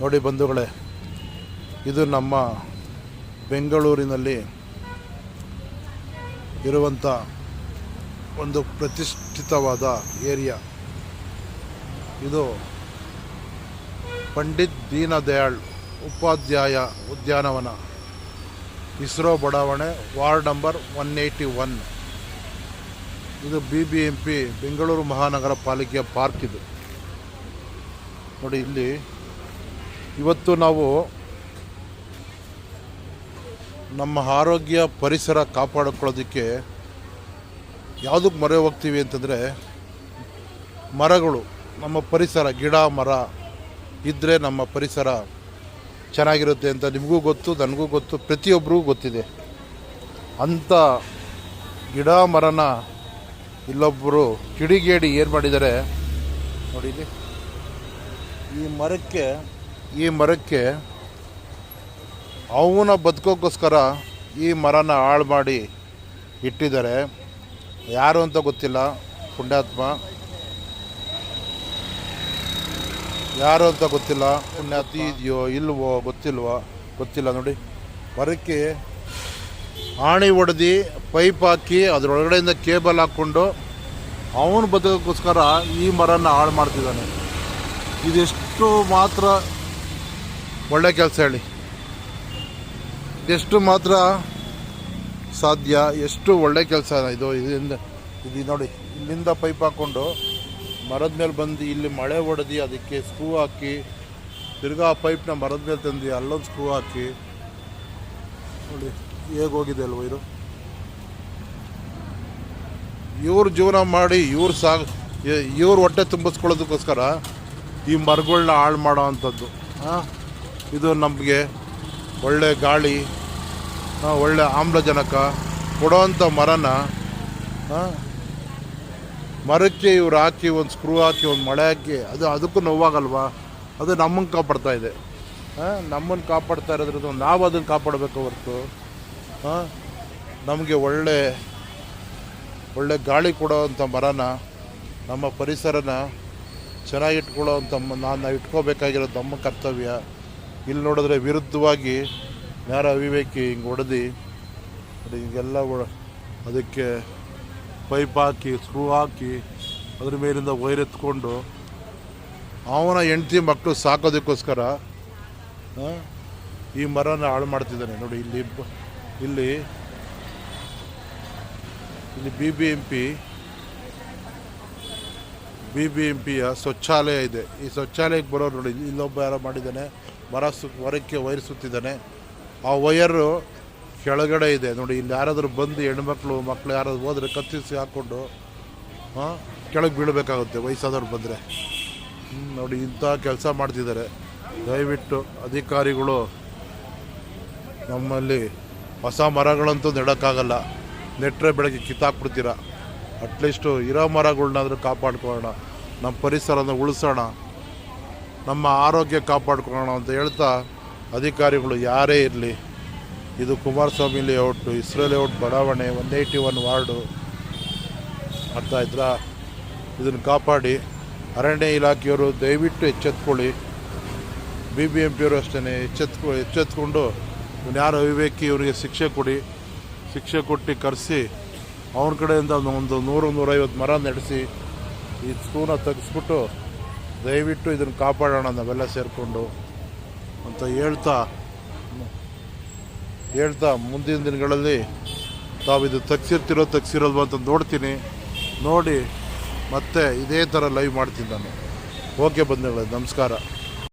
ನೋಡಿ ಬಂಧುಗಳೇ, ಇದು ನಮ್ಮ ಬೆಂಗಳೂರಿನಲ್ಲಿ ಇರುವಂಥ ಒಂದು ಪ್ರತಿಷ್ಠಿತವಾದ ಏರಿಯಾ. ಇದು ಪಂಡಿತ್ ದೀನದಯಾಳ್ ಉಪಾಧ್ಯಾಯ ಉದ್ಯಾನವನ, ಇಸ್ರೋ ಬಡಾವಣೆ ward number one eighty one. ಇದು B B M P Bengaluru ಮಹಾನಗರ ಪಾಲಿಕೆಯ ಪಾರ್ಕ್ ಇದು. ನೋಡಿ ಇಲ್ಲಿ ಇವತ್ತು ನಾವು ನಮ್ಮ ಆರೋಗ್ಯ ಪರಿಸರ ಕಾಪಾಡಿಕೊಳ್ಳೋದಕ್ಕೆ ಯಾವುದಕ್ಕೆ ಮೊರೆ ಹೋಗ್ತೀವಿ ಅಂತಂದರೆ ಮರಗಳು, ನಮ್ಮ ಪರಿಸರ, ಗಿಡ, ಮರ ಇದ್ದರೆ ನಮ್ಮ ಪರಿಸರ ಚೆನ್ನಾಗಿರುತ್ತೆ ಅಂತ ನಿಮಗೂ ಗೊತ್ತು, ನನಗೂ ಗೊತ್ತು ಪ್ರತಿಯೊಬ್ಬರಿಗೂ ಗೊತ್ತಿದೆ. ಅಂಥ ಗಿಡ, ಮರನ ಇಲ್ಲೊಬ್ಬರು ಕಿಡಿಗೇಡಿ ಏನು ಮಾಡಿದ್ದಾರೆ? ನೋಡಿ ಈ ಮರಕ್ಕೆ ಈ ಮರಕ್ಕೆ ಅವನ ಬದುಕೋಕ್ಕೋಸ್ಕರ ಈ ಮರನ ಹಾಳು ಮಾಡಿ ಇಟ್ಟಿದ್ದಾರೆ. ಯಾರು ಅಂತ ಗೊತ್ತಿಲ್ಲ, ಪುಣ್ಯಾತ್ಮ. ಯಾರು ಅಂತ ಗೊತ್ತಿಲ್ಲ ಪುಣ್ಯಾತಿ ಇದೆಯೋ ಇಲ್ವೋ ಗೊತ್ತಿಲ್ವೋ, ಗೊತ್ತಿಲ್ಲ ನೋಡಿ. ಮರಕ್ಕೆ ಆಣಿ ಹೊಡೆದು ಪೈಪ್ ಹಾಕಿ ಅದರೊಳಗಡೆಯಿಂದ ಕೇಬಲ್ ಹಾಕ್ಕೊಂಡು ಅವನು ಬದುಕೋಕ್ಕೋಸ್ಕರ ಈ ಮರನ ಹಾಳು ಮಾಡ್ತಿದ್ದಾನೆ. ಇದೆಷ್ಟು ಮಾತ್ರ ಒಳ್ಳೆ ಕೆಲಸ ಹೇಳಿ. ಎಷ್ಟು ಮಾತ್ರ ಸಾಧ್ಯ, ಎಷ್ಟು ಒಳ್ಳೆ ಕೆಲಸ ಇದು ಇದರಿಂದ ಇದು ನೋಡಿ, ಇಲ್ಲಿಂದ ಪೈಪ್ ಹಾಕ್ಕೊಂಡು ಮರದ ಮೇಲೆ ಬಂದು ಇಲ್ಲಿ ಮಳೆ ಹೊಡೆದು ಅದಕ್ಕೆ ಸ್ಕ್ರೂ ಹಾಕಿ, ತಿರ್ಗಾ ಆ ಪೈಪ್ನ ಮರದ ಮೇಲೆ ತಂದು ಅಲ್ಲೊಂದು ಸ್ಕ್ರೂ ಹಾಕಿ, ನೋಡಿ, ಹೇಗೆ ಹೋಗಿದೆ ಅಲ್ವ ಇದು? ಇವ್ರು ಜೀವನ ಮಾಡಿ, ಇವ್ರು ಸಾಗ ಇವ್ರ ಹೊಟ್ಟೆ ತುಂಬಿಸ್ಕೊಳ್ಳೋದಕ್ಕೋಸ್ಕರ ಈ ಮರಗಳನ್ನ ಹಾಳು ಮಾಡೋ ಅಂಥದ್ದು. ಹಾಂ ಇದು ನಮಗೆ ಒಳ್ಳೆ ಗಾಳಿ ಒಳ್ಳೆ ಆಮ್ಲಜನಕ, ಕೊಡೋವಂಥ ಮರನ ಮರಕ್ಕೆ ಇವ್ರು ಹಾಕಿ ಒಂದು ಸ್ಕ್ರೂ ಹಾಕಿ ಒಂದು ಮಳೆ ಹಾಕಿ, ಅದು ಅದಕ್ಕೂ ನೋವಾಗಲ್ವಾ? ಅದು ನಮ್ಮನ್ನು ಕಾಪಾಡ್ತಾ ಇದೆ. ನಮ್ಮನ್ನು ಕಾಪಾಡ್ತಾ ಇರೋದ್ರದ್ದು ನಾವು ಅದನ್ನು ಕಾಪಾಡಬೇಕು ಹೊರತು ನಮಗೆ ಒಳ್ಳೆ ಒಳ್ಳೆ ಗಾಳಿ ಕೊಡೋವಂಥ ಮರನ, ನಮ್ಮ ಪರಿಸರನ ಚೆನ್ನಾಗಿಟ್ಕೊಳ್ಳೋವಂಥ ನಾನು ನಾವು ಇಟ್ಕೋಬೇಕಾಗಿರೋದು ನಮ್ಮ ಕರ್ತವ್ಯ. ಇಲ್ಲಿ ನೋಡಿದ್ರೆ ವಿರುದ್ಧವಾಗಿ ಯಾರ ಅವಿವೇಕಿ ಹಿಂಗೆ ಹೊಡೆದು ಹಿಂಗೆಲ್ಲ ಅದಕ್ಕೆ ಪೈಪ್ ಹಾಕಿ ಸ್ಕ್ರೂ ಹಾಕಿ, ಅದ್ರ ಮೇಲಿಂದ ವೈರ್ ಎತ್ಕೊಂಡು, ಅವನ ಹೆಂಡತಿ ಮಕ್ಕಳು ಸಾಕೋದಕ್ಕೋಸ್ಕರ ಈ ಮರನ ಹಾಳು ಮಾಡ್ತಿದ್ದಾನೆ. ನೋಡಿ, ಇಲ್ಲಿ ಇಲ್ಲಿ ಇಲ್ಲಿ B B M P B B M ಪಿಯ ಶೌಚಾಲಯ ಇದೆ. ಈ ಶೌಚಾಲಯಕ್ಕೆ ಬರೋರು ನೋಡಿ ಇಲ್ಲೊಬ್ಬ ಯಾರೋ ಮಾಡಿದ್ದಾನೆ, ಮರ ಸು, ಮರಕ್ಕೆ ವೈರ್ ಸುತ್ತಿದ್ದಾನೆ. ಆ ವಯರು ಕೆಳಗಡೆ ಇದೆ. ನೋಡಿ, ಇಲ್ಲಿ ಯಾರಾದರೂ ಬಂದು ಹೆಣ್ಮಕ್ಳು ಮಕ್ಕಳು ಯಾರಾದರೂ ಹೋದರೆ ಕತ್ತಿಸಿ ಹಾಕ್ಕೊಂಡು ಕೆಳಗೆ ಬೀಳಬೇಕಾಗುತ್ತೆ ವಯಸ್ಸಾದವ್ರು ಬಂದರೆ. ನೋಡಿ, ಇಂಥ ಕೆಲಸ ಮಾಡ್ತಿದ್ದಾರೆ. ದಯವಿಟ್ಟು ಅಧಿಕಾರಿಗಳು, ನಮ್ಮಲ್ಲಿ ಹೊಸ ಮರಗಳಂತೂ ನೆಡೋಕ್ಕಾಗಲ್ಲ. ನೆಟ್ಟರೆ ಬೆಳಗ್ಗೆ ಕಿತ್ತಾಕ್ಬಿಡ್ತೀರ? ಅಟ್ಲೀಸ್ಟು ಇರೋ ಮರಗಳನ್ನಾದರೂ ಕಾಪಾಡ್ಕೊಳ್ಳೋಣ. ನಮ್ಮ ಪರಿಸರನ ಉಳಿಸೋಣ, ನಮ್ಮ ಆರೋಗ್ಯ ಕಾಪಾಡ್ಕೊಳ್ಳೋಣ ಅಂತ ಹೇಳ್ತಾ ಅಧಿಕಾರಿಗಳು ಯಾರೇ ಇರಲಿ, ಇದು ಕುಮಾರಸ್ವಾಮಿ ಲೇಔಟು ಇಸ್ರೋ ಲೇಔಟ್ ಬಡಾವಣೆ ಒನ್ ಏಯ್ಟಿ ಒನ್ ವಾರ್ಡು ಅರ್ಥ ಆಯ್ತಾ ಇದನ್ನು ಕಾಪಾಡಿ. ಅರಣ್ಯ ಇಲಾಖೆಯವರು ದಯವಿಟ್ಟು ಎಚ್ಚೆತ್ಕೊಳ್ಳಿ. ಬಿ ಬಿ ಎಂ ಪಿಯವರು ಅಷ್ಟೇ ಎಚ್ಚೆತ್ಕೊ, ಎಚ್ಚೆತ್ಕೊಂಡು ಯಾರು ಅವಿವೇಕಿ ಇವರಿಗೆ ಶಿಕ್ಷೆ ಕೊಡಿ. ಶಿಕ್ಷೆ ಕೊಟ್ಟು ಕರೆಸಿ, ಅವನ ಕಡೆಯಿಂದ ಒಂದು ನೂರು, ನೂರೈವತ್ತು ಮರ ನಡೆಸಿ ಈ ಸ್ಕೂನ ತೆಗೆಸ್ಬಿಟ್ಟು ದಯವಿಟ್ಟು ಇದನ್ನು ಕಾಪಾಡೋಣ ನಾವೆಲ್ಲ ಸೇರಿಕೊಂಡು ಅಂತ ಹೇಳ್ತಾ ಹೇಳ್ತಾ ಮುಂದಿನ ದಿನಗಳಲ್ಲಿ ತಾವು ಇದು ತೆಗ್ಸಿರ್ತಿರೋ ತೆಗ್ಸಿರೋಲ್ವ ಅಂತ ನೋಡ್ತೀನಿ. ನೋಡಿ ಮತ್ತೆ ಇದೇ ಥರ ಲೈವ್ ಮಾಡ್ತೀನಿ ನಾನು. ಓಕೆ ಬಂಧುಗಳೇ, ನಮಸ್ಕಾರ.